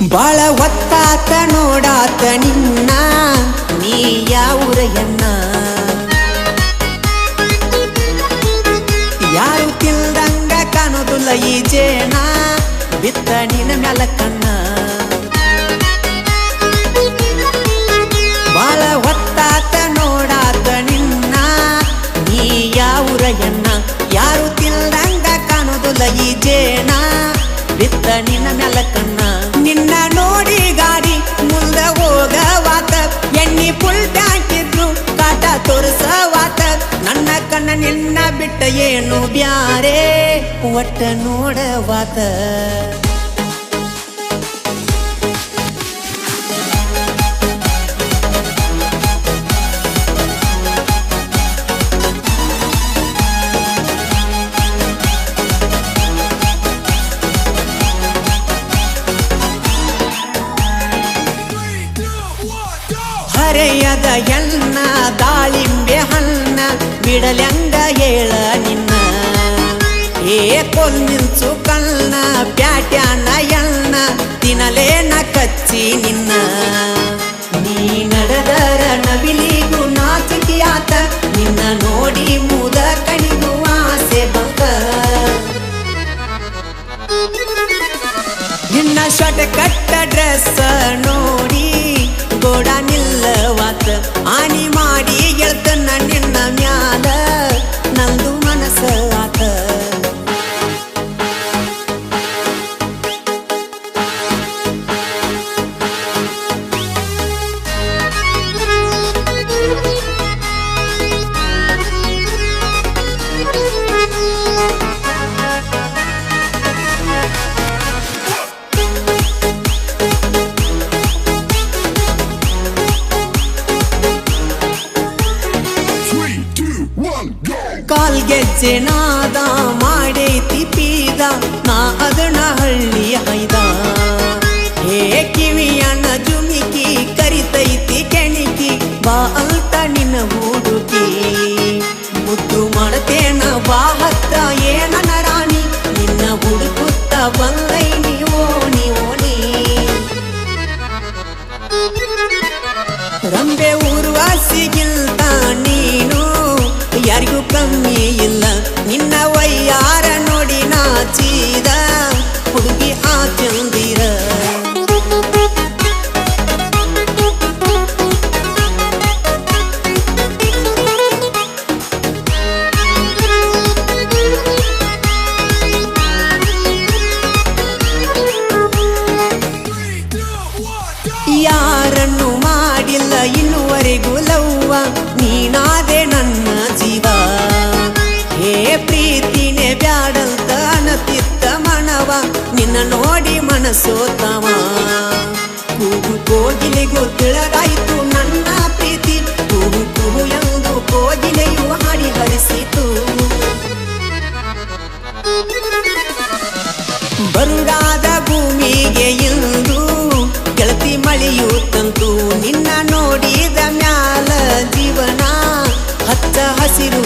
ಬಾಳ ಒತ್ತಾತ ನೋಡಾತ ನಿನ್ನ, ನೀ ಯಾವುರ ಎನ್ನ ಯಾರು ತಿಲ್ದಂಗ ಕಾಣೋದಿಲ್ಲ ಈ ಜೇನ, ಬಿತ್ತ ನಿನ್ನ ಮ್ಯಾಲ ಕಣ್ಣ. ಏನು ಬ್ಯಾರೆ? ಒಟ್ಟ ನೋಡವಾತ ಹರೆಯದ ಎನ್ನ ದಾಳಿಂಬೆ ಹಣ್ಣ ಬಿಡಲೆಂಗ കച്ചി നിന്ന ಕಾಲ್ಗೆಜ್ಜೆ ನಾದ ಮಾಡೈತಿ ಪೀದ ನಾ ಅದನ್ನ ಹಳ್ಳಿ ಕಮ್ಮಿ ಇಲ್ಲ ನಿನ್ನ ವಯ್ಯಾರ ನೋಡಿ ನಾಚಿದ ಹುಡುಗಿ ಆ ನೋಡಿ ಮನಸೋತವ ಕೂಗು ಕೋಗಿಲೆಗೂ ತಿಳಗಾಯಿತು ನನ್ನ ಪ್ರೀತಿ. ಕೂಗು ಕೂಗು ಎಂದು ಕೋಗಿಲೆಯು ಹಾಡಿ ಹರಿಸಿತು ಬರುಡಾದ ಭೂಮಿಗೆ ಎಂದು ಗೆಳತಿ ಮಳೆಯು ತಂತು. ನಿನ್ನ ನೋಡಿದ ಮ್ಯಾಲ ಜೀವನ ಹಚ್ಚ ಹಸಿರು